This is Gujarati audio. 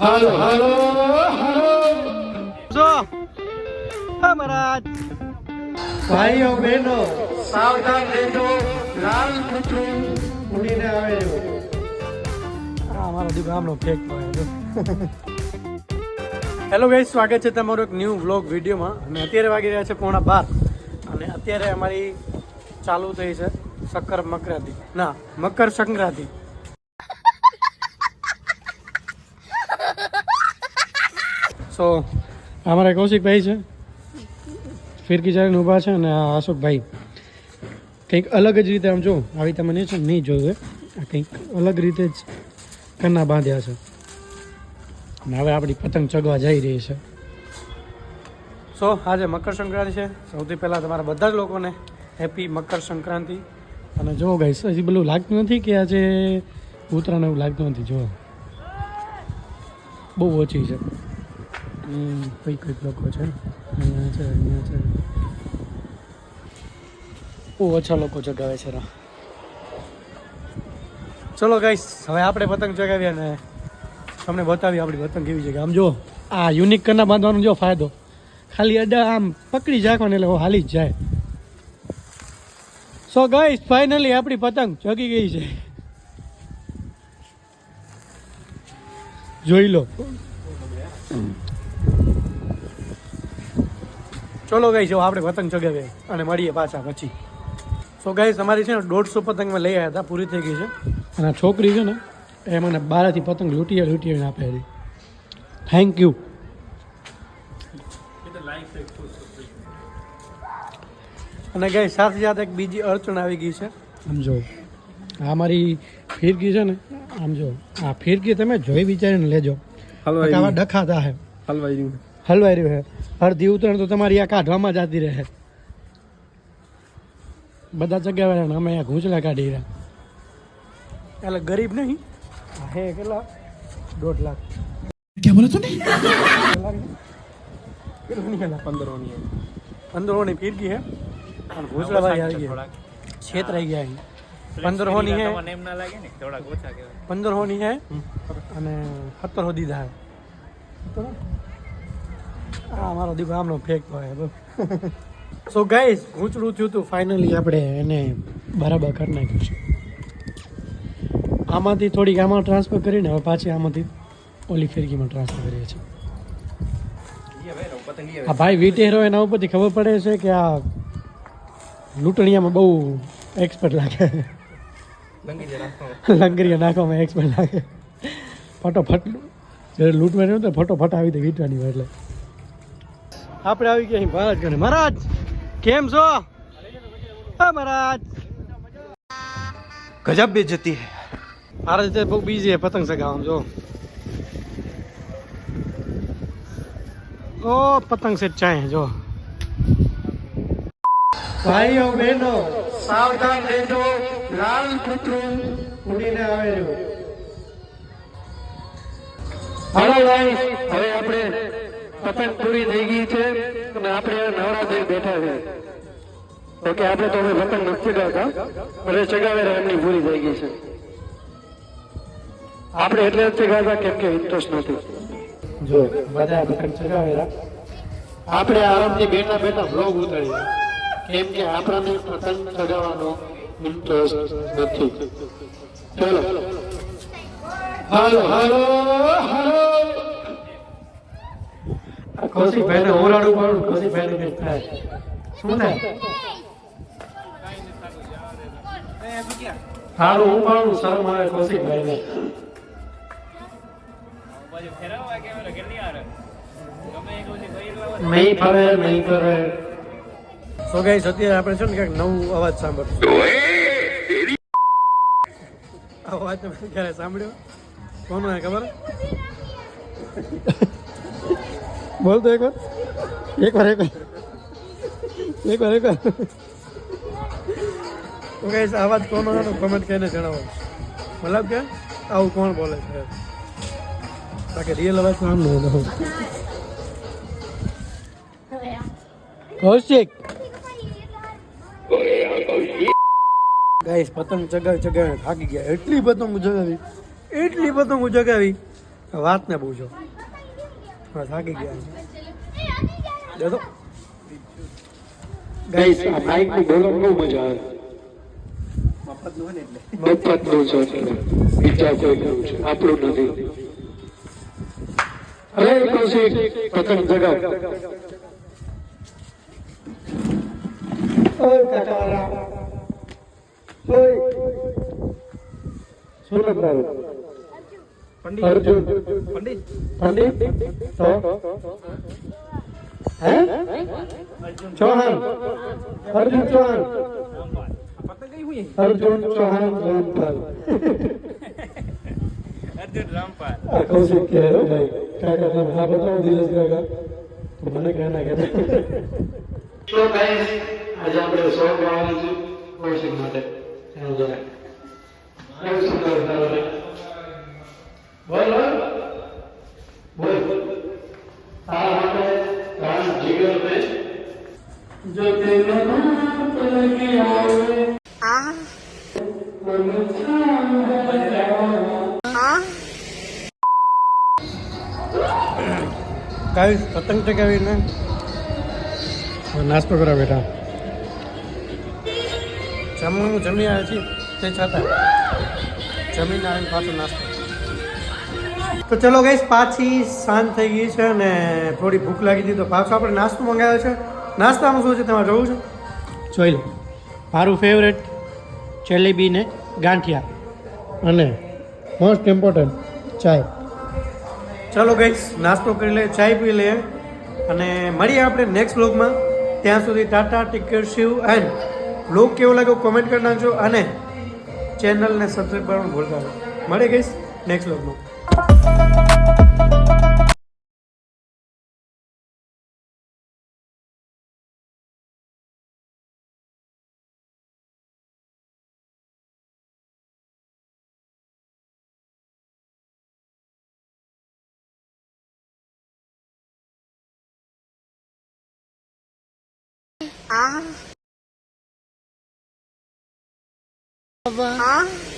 હાલો હાલો હાલો જો મહારાજ. ભાઈઓ બહેનો સાવધાન રહેજો. લાલ કૂતરું ઉડીને આવે. આ અમારો દીકરો આમનો ફેક હેલો ગાઈસ સ્વાગત છે તમારું એક ન્યૂ વ્લોગ વિડીયોમાં. અને અત્યારે વાગી રહ્યા છે પોણા બાર. અને અત્યારે અમારી ચાલુ થઈ છે શક્કર મકરાતી. ના મકર સંક્રાંતિ. સો અમારા કૌશિકભાઈ છે. ફિરકી ચાલીને ઊભા છે અને આ અશોકભાઈ. કંઈક અલગ જ રીતે આમ જો, આવી તમને છે, નહીં જોયું આ કંઈક અલગ રીતે જ કન્ના બાંધ્યા છે. અને હવે આપણી પતંગ ચગવા જઈ રહી છે. સો, આજે મકર સંક્રાંતિ છે. સૌથી પહેલાં તમારા બધા જ લોકોને હેપી મકર સંક્રાંતિ. અને જો ગાઈસ હજી પેલું લાગતું નથી કે આજે ઉત્તરાયણ એવું લાગતું નથી? જો. બહુ ઓછી છે. કઈ કઈ લોકો છે અહીંયા છે અહીંયા છે બહુ ઓછા લોકો ચગાવે છે રા ચલો ગાઈસ હવે આપણે પતંગ ચગાવીએ અને તમને બતાવી આપણી પતંગ કેવી છે. કે આમ જો, આ યુનિક કરના બાંધવાનો જો ફાયદો. ખાલી અડા આમ પકડી જાખવાને એટલે હાલી જ જાય. સો ગાઈસ ફાઇનલી આપણી પતંગ ચગી ગઈ છે. જોઈ લો. ચલો ગઈ જો આપણે પતંગ ચગાવીએ અને મળીએ પાછા પછી. સો ગાઈસ અમારી છે ને દોઢસો પતંગ મેં લઈ આવ્યા હતા પૂરી થઈ ગઈ છે. અને આ છોકરી છે ને એ મને બારાથી પતંગ લૂંટીએ લૂંટીને આપે હતી. થેન્ક યુ અને ગાઈસ સાથે સાથે એક બીજી અડચણ આવી ગઈ છે. આમ જો આ મારી ફિરકી છે ને આમ જો આ ફિરકી તમે જોઈ વિચારીને લેજો. હલવાઈ આવા ડખાતા હે હલવાઈ. હલવાઈ રહ્યું છે. અડધી ઉતરણ તો તમારી આ કાઢવામાં જતી રહે બધા છે અમે અહીંયા ઘૂંચલા કાઢી રહ્યા. એટલે ગરીબ નહીં. હે કેટલા? દોઢ લાખ. ક્યાં બોલા તું પંદરોની પંદરોની ફિરકી હે અને ઘૂંચલા ભાઈ આવી ગયા છેતરાઈ ગયા અહીં. પંદરહોની હે એમ ના હે અને સત્તરહો દીધા હે આ અમારો દીકરો આમનો ફેક હોય સો ગાઈસ ઘૂંચડું થયું હતું ફાઇનલી આપણે એને બરાબર કરી નાખ્યું છે. આમાંથી થોડીક આમાં ટ્રાન્સફર કરીને હવે પાછી આમાંથી ઓલી ફિરકીમાં ટ્રાન્સફર કરીએ છીએ. આ ભાઈ વીટેરો એના ઉપરથી ખબર પડે છે કે આ લૂંટણીયામાં બહુ એક્સપર્ટ લાગે. લંગરીયા નાખવામાં એક્સપર્ટ લાગે. ફટોફટ, જ્યારે લૂંટવાની હોય તો ફટોફટ આવી દે વીટવાની હોય એટલે. આપણે આવી ગયા અહીં મહારાજ, કેમ છો? હા, મહારાજ. ગજબ બે જતી હે. મહારાજ તો બહુ બીજી પતંગ ચગાવવામાં જો. ઓ, પતંગ સેટ ચાય જો. ભાઈઓ, બહેનો, સાવધાન રહેજો. લાલ કૂતરું ઉડીને આવે ભાઈ, હવે આપણે પતંગ પૂરી થઈ ગઈ છે અને આપણે નવરા થઈ બેઠા છે. ઓકે, આપણે તો હવે પતંગ નથી ચગાવતા એટલે ચગાવે એમની પૂરી થઈ ગઈ છે. આપણે એટલે જ ચગાવતા કેમ કે ઇન્ટરેસ્ટ નથી. જો, બધા પતંગ ચગાવેલા આપણે આરામથી બેઠા બેઠા બ્લોગ ઉતારીએ. કેમ કે આપણને પતંગ ચગાવવાનો ઇન્ટરેસ્ટ નથી. ચલો. હાલો હાલો હાલો. કૌશિક ભાઈને ઓરાડું પાડું કૌશિક ભાઈ ને થાય. શું થાય હારું, હું પાડું, શરમ આવે કૌશિક ભાઈ ને બાજુ ફેરવવા કે ઓલા કેટલી વાર ગમે એક ઓછી કોઈ એકલા વાર નહીં ફરે. નહીં ફરે ગાઈસ અત્યારે આપણે છે ને ક્યાંક નવું અવાજ સાંભળશું. અવાજ તમે ક્યારે સાંભળ્યો? કોનો ખબર? બોલ તો એક એક વાર એક વાર. એક વાર એક વાર. તો ગાઈસ અવાજ કોનો છે કોમેન્ટ કરીને જણાવો. મતલબ કે આવું કોણ બોલે છે? બાકી રિયલ અવાજ આમ નહીં કૌશિક. ગાઈસ પતંગ ચગાવી ચગાવી થાકી ગયા. એટલી પતંગ ચગાવી એટલી પતંગ ચગાવી વાત ને પૂછો હા થાકી ગયા. છે ગાઈસ આ માઇકનું બોલવાનું બહુ મજા આવે. મફતનું છે એટલે બીજા કોઈ નું છે? આપણું નથી. અરે કૌશિક પતંગ જગાવ. ઓય કાકાવાળા ઓય. શું અર્જુન પંડિત? પંડિત? તો? હે? ચૌહાણ. અર્જુન ચૌહાણ. અર્જુન ચૌહાણ રામપાલ. અર્જુન રામપાલ. આ કૌશિક કે કાકા તમે હા બતાવો ધીરજ કાકા. તો મને કહે ના તો ગાઈસ આજે આપણે સોંગ ગાવાનું છે. કૌશિક માટે. એનું જરા. કેવું સુંદર તારો રે બોલ બોલ. બોલ. આ માટે પ્રાણ જીગર મે જો તે મન પલકે આવે આ મન છામ આ ગાઈસ પતંગ ચગાવીને નાસ્તો કરાવે બેઠા. જમવાનું જમી આવ્યા છીએ તે છતાં જમીને આવીને પાછો નાસ્તો. તો ચલો ગઈશ પાછી સાંજ થઈ ગઈ છે અને થોડી ભૂખ લાગી હતી તો પાછો આપણે નાસ્તો મંગાવ્યો છે. નાસ્તામાં શું છે? તમારે જોવું છે? જોઈ લો. મારું ફેવરેટ જલેબી ને ગાંઠિયા. અને મોસ્ટ ઇમ્પોર્ટન્ટ ચાય. ચલો ગઈશ નાસ્તો કરી લે ચાય પી લે અને મળીએ આપણે નેક્સ્ટ બ્લોગમાં ત્યાં સુધી ટાટા ટીકર શિવ એન્ડ બ્લોગ કેવો લાગ્યો કોમેન્ટ કરી નાખજો અને ચેનલને સબસ્ક્રાઈબ કરવાનું ભૂલતા નહીં. મળે ગઈશ નેક્સ્ટ વ્લોગમાં Ah. Huh?